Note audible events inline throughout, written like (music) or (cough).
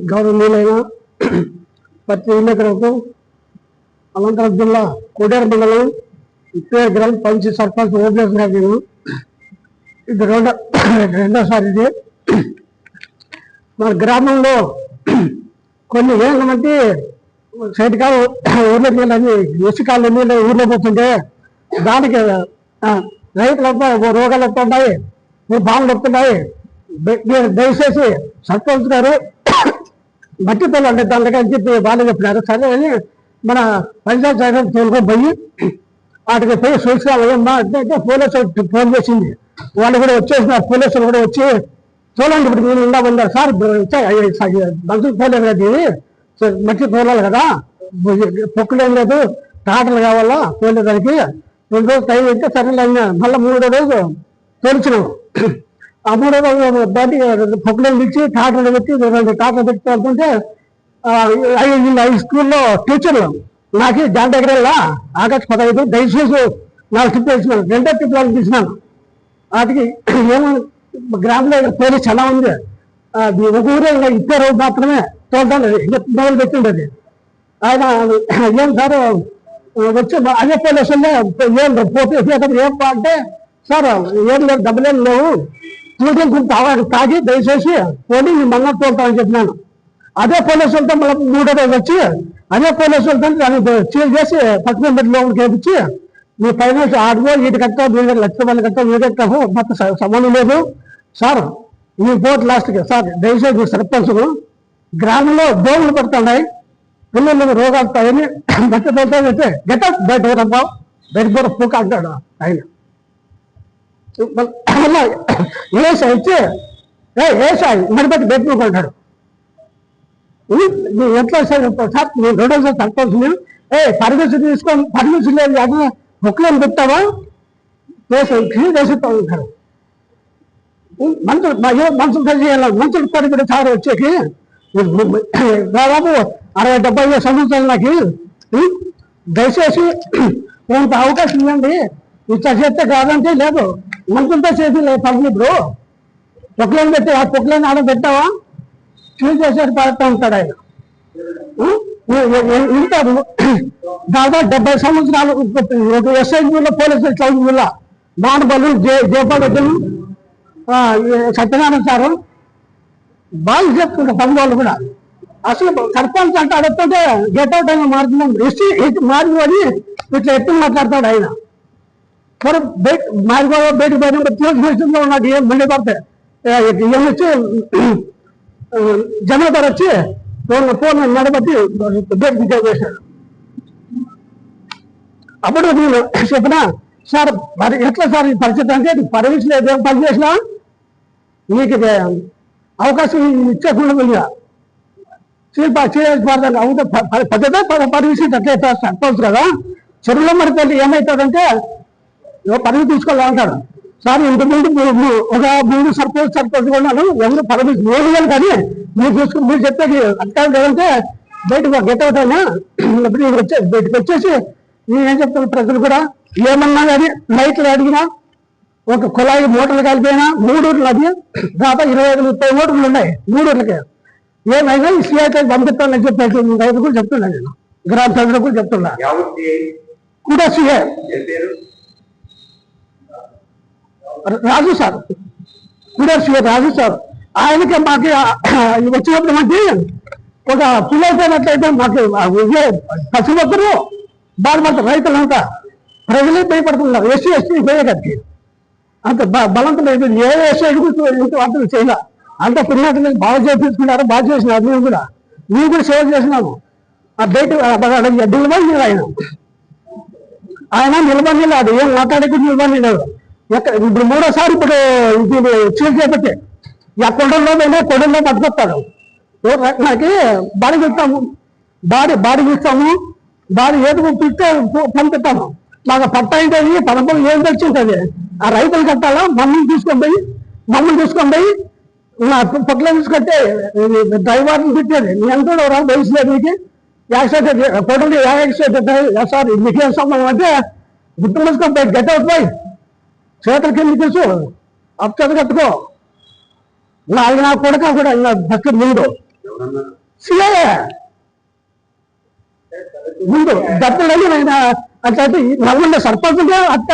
గౌరవనీయులైన ప్రతి విలేకరులకు అనంతరం జిల్లా కోడేరు మండలం ఇప్పేరు గ్రామం పంచి సర్పంచ్ ఓబ్లేస్ గారు నేను ఇది రెండో రెండోసారి ఇది. మన గ్రామంలో కొన్ని వేల మంది సైడ్గా ఊర్లో నీళ్ళని ఇసుకాలు నీళ్ళు ఊర్లో పోతుంటే దానికి రైతులంతా రోగాలు వస్తున్నాయి ఓ బాగులు వస్తున్నాయి మీరు దయచేసి సర్పంచ్ గారు మట్టి పొలం అంటే దానికని చెప్పి వాళ్ళు చెప్పినారు. సరే అని మన పంచాయత్ సైడ్ తోలుకొని పోయి వాటికి పోయి చూసుకోవాలి అంటే పోలీసులు ఫోన్ చేసింది. వాళ్ళు కూడా వచ్చేసినారు పోలీసులు కూడా వచ్చి చూడండి ఇప్పుడు నేను ఉందా? ఉన్నారు సార్ మనుషులు పోలేదు కదా ఇది మట్టి తోలాలి కదా. పొక్కులేం లేదు. టాటలు కావాలా? తోలేదానికి రెండు రోజులు టైం అయితే సరే మళ్ళీ మూడో రోజు తోలిచినాము ఆ మూడో రోజు దాటి ఇచ్చి టాటలు పెట్టి రెండు టాటలు పెట్టి వెళ్తుంటే ఆ, ఐదు స్కూల్లో టీచర్లు నాకు దాని దగ్గర ఆకాశ పదహైదు దయచేసి నాలుగు ట్రిప్ వేసినాను. రెండో ట్రిప్ వాళ్ళు తీసినాను. వాటికి ఏమో గ్రామంలో పోలీస్ చాలా ఉంది. ఒక ఊరే ఇంకా రోజు మాత్రమే తోలుతాను మొదలు పెట్టిండేది. ఆయన ఏం సార్ వచ్చి అదే పోలీసుల్లో ఏం పోతే ఏం అంటే సార్ ఏం లేదు డబ్బులేం లేవు. చూడడం కొంచెం తాగా తాగి దయచేసి పోనీ మీ మంగళ తోలుతామని చెప్పినాను. అదే పోలీసులతో మళ్ళీ మూడో రోజు వచ్చి అదే పోలీసులతో దాన్ని చీల్ చేసి పక్కన పెట్టి లోపలికి వేపించి మీ పైన ఆడుకో వీటి కట్టా వీడి లక్ష మంది కట్టా వీడి కట్టాము మొత్తం సంబంధం లేదు. సార్ మీ పోట్ లాస్ట్కి సార్ దయచేసి సర్పంచ్ గ్రామంలో దోమలు పడుతున్నాయి పిల్లలు రోగాలు వస్తాయని బట్ట పెడితే గెట బయట రమ్మా బయట పోర పూక అంటాడు ఆయన. మళ్ళా ఏ సాయి వచ్చి ఏ మరి బట్టి బయట నువ్వు ఎట్లా సార్ సార్ నేను రెండో సార్ సర్పంచ్ నేను ఏ పర్మిషన్ తీసుకొని పర్మిషన్ లేదు అది బుక్లను పెట్టావా దేశం దేశంతో ఉంటారు మంత్రులు మా ఏ మనుషులు పని మంత్రులు మనుషులు పని కూడా సార్ వచ్చేకి దాదాపు అరవై డెబ్బై ఐదు సంవత్సరాలు నాకు. దయచేసి (clears throat) కొంత అవకాశం ఇవ్వండి. ఇట్లా చేస్తే కాదంటే లేదు. మనుషులతో చేసి లేదు పని ఇప్పుడు పొక్కలను పెట్టి ఆ పొక్కలను ఆడ పెట్టావా? క్లీన్ చేసేసి పడతా ఉంటాడు ఆయన. ఉంటారు దాదాపు డెబ్బై సంవత్సరాలు ఒక ఎస్ఐలో పోలీసులు చదువుల మానబలు జే జయపాలకులు సత్యనారాయణ సారు. బాగా చెప్తుంటారు పని వాళ్ళు కూడా. అసలు సర్పంచ్ అంటే అడుగుతుంటే గెట్ అవుట్ అయినా మారుతున్నాం ఎస్టీ మారిపోయి ఇట్లా ఎత్తు మాట్లాడతాడు ఆయన. మరి బయట మాది కూడా బయటకు పోయినప్పుడు తీసుకొచ్చిందో నాకు ఏం మళ్ళీ పడతాయి ఏమొచ్చి జనాదర్ వచ్చి ఫోన్ ఫోన్ నడబట్టి బయటకు చేశారు అప్పుడు నేను చెప్పిన సార్ మరి ఎట్లా సార్ ఈ పరిస్థితి అంటే పర్మిషన్ లేదు ఏం పని చేసినా? నీకు ఇది అవకాశం ఇచ్చేకుండా వెళ్ళా చేయడానికి అవుతా పద్ధతే పర్మిషన్ అట్లా సర్పంచ్ కదా. చెరువులో మరి పెళ్ళి ఏమవుతుందంటే పదవి తీసుకోవాలంటాడు సార్ ఇంతకుముందు ఒక మూడు సర్పంచ్ సర్పంచ్ కొన్నాను. ఎవరు పర్మిషన్ లేదు కానీ కానీ మీరు చూసుకుని మీరు చెప్పేది అర్థం లేదంటే బయటకు గెట్ అవుట్ అయినా. ఇప్పుడు వచ్చే బయటకు వచ్చేసి నేనేం చెప్తాను ప్రజలు కూడా? ఏమన్నా కానీ లైట్లు అడిగినా ఒక కుళాయి మోటార్లు కలిపినా మూడూర్లు అది దాదాపు ఇరవై ఐదు ముప్పై మోటార్లు ఉన్నాయి మూడూర్లకి. ఏమైనా ఈ సీఐతే పంపిస్తానని చెప్పేసి రైతు కూడా చెప్తున్నా నేను. గ్రామ ప్రజలకు కూడా చెప్తున్నా. కూడా సీఐ రాజు సార్. కూడా రాజు సార్. ఆయనకి మాకు వచ్చినప్పుడు మనకి ఒక పిల్లైపోయినట్లయితే మాకు పసిబొద్దరు బాధపడతారు రైతులంతా. ప్రజలే భయపడుతున్నారు. ఎస్సీ ఎస్టీ పోయేటట్టు అంత బ- లేదు ఏ ఎస్సీ ఇంత వార్తలు చేయాల. అంత పిల్లలు బాగా చేపించుకున్నారు బాగా చేసినారు మేము కూడా. మేము కూడా సేవ చేసినాము. ఆ బయట నిలబడి ఆయన. ఆయన నిలబడి లేదు ఏం మాట్లాడకుండా నిలబడి లేదు ఎక్కడ ఇప్పుడు మూడోసారి ఇప్పుడు ఇది చీల్ చేపట్టే ఆ కొండల్లో పోయినా కొండల్లో పట్టుకొస్తాడు. నాకు బాడీ ఇస్తాము బాడీ బాడీ చూస్తాము. బాడీ ఏదో పిస్తే పంపిస్తాము మాకు పట్ట ఉంటుంది పదకొండు ఏం తెచ్చింటుంది? ఆ రైతులు కట్టాలా? మమ్మల్ని తీసుకొని పోయి మమ్మల్ని తీసుకొని పోయి నా పొట్ల తీసుకొస్తే డ్రైవర్ని పెట్టేది నీ ఎంత రా వయసులేదు నీకు యాక్సిడెంట్ టోటల్ యాక్సిడెంట్ సారీ మీకేం సంబంధం అంటే గుర్తు మూసుకొని పోయి గెట్ అవుట్ పోయి చేతులకి ఎందుకు తెలుసు? అప్చత కట్టుకో. నాకు నా కొడుక కూడా ఇంకా ఫస్ట్ ముందు సిఏ. ముందు డబ్బులని ఆయన అంటే నల్గొండ సర్పంచ్ అట్ట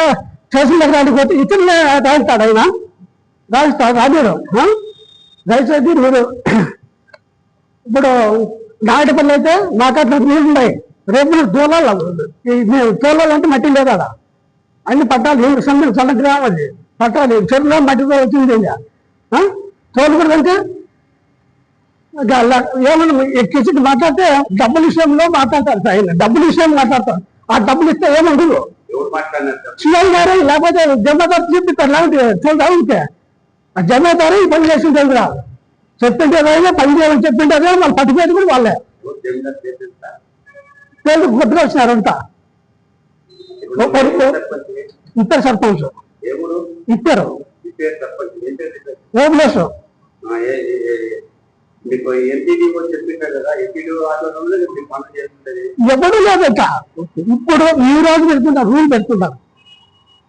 స్టేషన్ దగ్గర అడిగిపోతే ఇతరులే రాస్తాడు ఆయన. రాయిస్తాడు రాజాడు. దయచేసి మీరు ఇప్పుడు నాగటిపల్లి అయితే నాకట్ల నీళ్ళు ఉన్నాయి. రేపు మీరు తోలాలి మేము తోలాలంటే మట్టి లేదు అన్ని పట్టాలి సన్న గ్రామం అది పట్టాలి చెరువులో మట్టితో వచ్చింది ఇంకా. తోలకూడదంటే ఏమన్నా ఎక్కించి మాట్లాడితే డబ్బుల విషయంలో మాట్లాడతారు ఆయన. డబ్బుల విషయం మాట్లాడతారు. ఆ డబ్బులు ఇస్తే మాట్లాడినారు సీఎం గారు లేకపోతే జమాదారు చూపిస్తారు లేకపోతే చూడాలంటే ఆ జమాదారు ఈ పని చేసి తెలుగురా? చెప్పింటే ఏదైనా పని చేయమని చెప్పింటే అదే వాళ్ళు పట్టుకునేది కూడా వాళ్ళే. వచ్చినారు అంతా. ఇద్దరు సర్పంచ్ ఎవరు? ఇద్దరు. చేస్తుంటది ఎవరు లేదు ఇక. ఇప్పుడు ఈ రోజు పెడుతున్నారు రూల్ పెడుతున్నారు.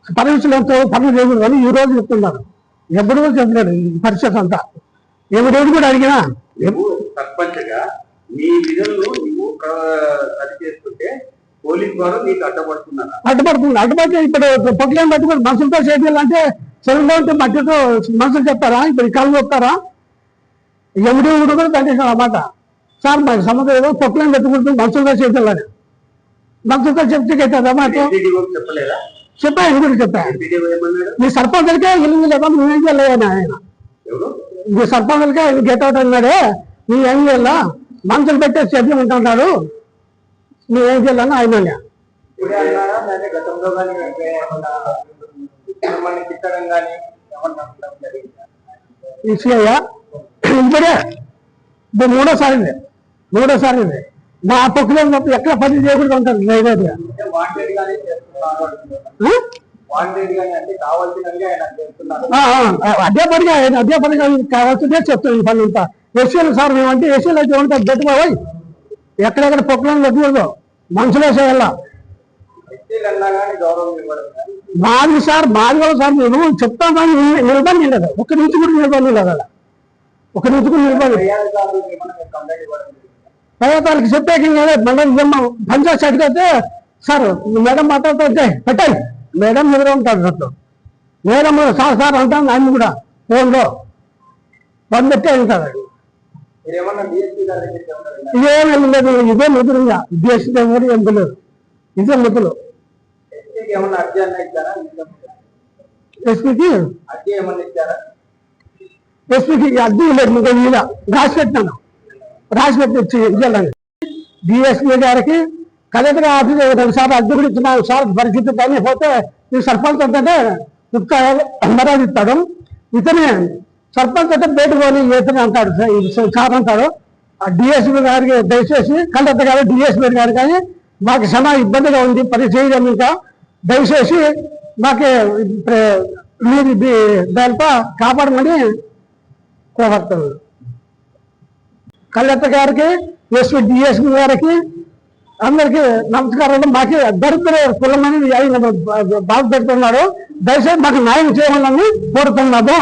పర్మిషన్లతో పనులు చేయకూడదు అని ఈ రోజు చెప్తున్నారు ఎవరు చెప్పలేడు ఈ పరిస్థితి అంతా. ఎవరెవరు కూడా అడిగినా నువ్వు సర్పంచ్గా నీ విధులను నువ్వు సరి చేస్తుంటే పోలీస్ వారు అడ్డపడుతున్నారా. అడ్డుపడుతుంది అడ్డుపడితే ఇప్పుడు పొట్లేం పట్టుకుని మనుషులతో చేయాలంటే చెరువులో ఉంటే మట్టితో మనుషులు చెప్తారా? ఇప్పుడు ఈ కళ్ళు చెప్తారా ఎవడు ఎవడు కూడా దండేశారు అన్నమాట సార్ మాకు సంబంధం ఏదో పొట్లేం పెట్టుకుంటుంది మనుషులతో చేయాలని మనుషులతో చెప్తే అవుతుంది అన్నమాట చెప్పా ఆయన కూడా చెప్పా. మీ సర్పంచులకే ఇల్లు లేదా నువ్వేం చేయలేదని ఆయన మీ సర్పంచులకే గెట్ అవుట్ అన్నాడే. నువ్వేం చేయాలా మనుషులు పెట్టే చెప్పి ఉంటున్నాడు నువ్వేం చేయాలని ఆయన అన్నా. ఇప్పుడే మూడోసారి ఇది మూడోసారి ఇది నా పక్కన ఉన్నప్పుడు ఎక్కడ పని చేయకూడదు ఉంటారు డ్రైవర్ అదే పనిగా అదే పనిగా కావాల్సిందే చెప్తాను ఈ పని అంతా. ఎస్సీలు సార్ మేమంటే ఎస్సీలు అయితే ఉంటారు గట్టిపోయి ఎక్కడెక్కడ పొక్కులను పెట్టకూడదు. మనుషులే చేయాల? మాది సార్ మాది కూడా సార్ మేము చెప్తాం కానీ నిలబడి లేదు ఒక నుంచి కూడా నిలబడి లేదు అలా. ఒక నుంచి కూడా నిలబడి ఫిర్యాదు కాదు ఏమన్నా మీరు కంప్లైంట్ ఇవ్వడం చెప్పేకి మండలి నిజమ్మ అడిగితే సార్ మేడం మాట్లాడుతుంటే పెట్టండి. మేడం ఎదురు ఉంటారు అట్లా మేడం సార్ సార్ అంటాను ఆయన కూడా. ఫోన్లో. పని పెట్టే ఉంటాడు. మీరు ఏమన్నా డిఎస్పీ గారి దగ్గరికి ఏమన్నా వెళ్ళారా? ఇదేం లేదు ఇదే ఎవరు ఏం తెలియదు ఇదే ముద్రలు ఎస్పీకి? ఎస్పీకి అద్దె లేదు ఇంకా ఇలా రాసి పెట్టినాను రాసి పెట్టి ఇచ్చి ఇవ్వాలని డిఎస్పీ గారికి కలెక్టర్ ఆఫీస్ సార్లు అద్దె కూడా ఇచ్చినాను సార్ పరిస్థితి కానీ పోతే ఈ సర్పంచ్ అంటే ముక్కాయాలు మర్యాద ఇస్తాడు. ఇతనే సర్పంచ్ అంటే బయట పోని ఇతనే అంటాడు. సార్ అంటాడు ఆ డిఎస్పీ గారికి దయచేసి కలెక్టర్ గారు డిఎస్పీ గారు కానీ మాకు చాలా ఇబ్బందిగా ఉంది పని చేయడం ఇంకా. దయచేసి మాకు మీరు దాంతో కాపాడమని కోరుతున్నాను కలెక్టర్ గారికి ఎస్పీ డిఎస్పీ గారికి అందరికి నమస్కారాలు. మాకు దరిద్ర కులమని ఆయన బాధ పెడుతున్నాడు దయచేసి మాకు న్యాయం చేయమని కోరుతున్నాము.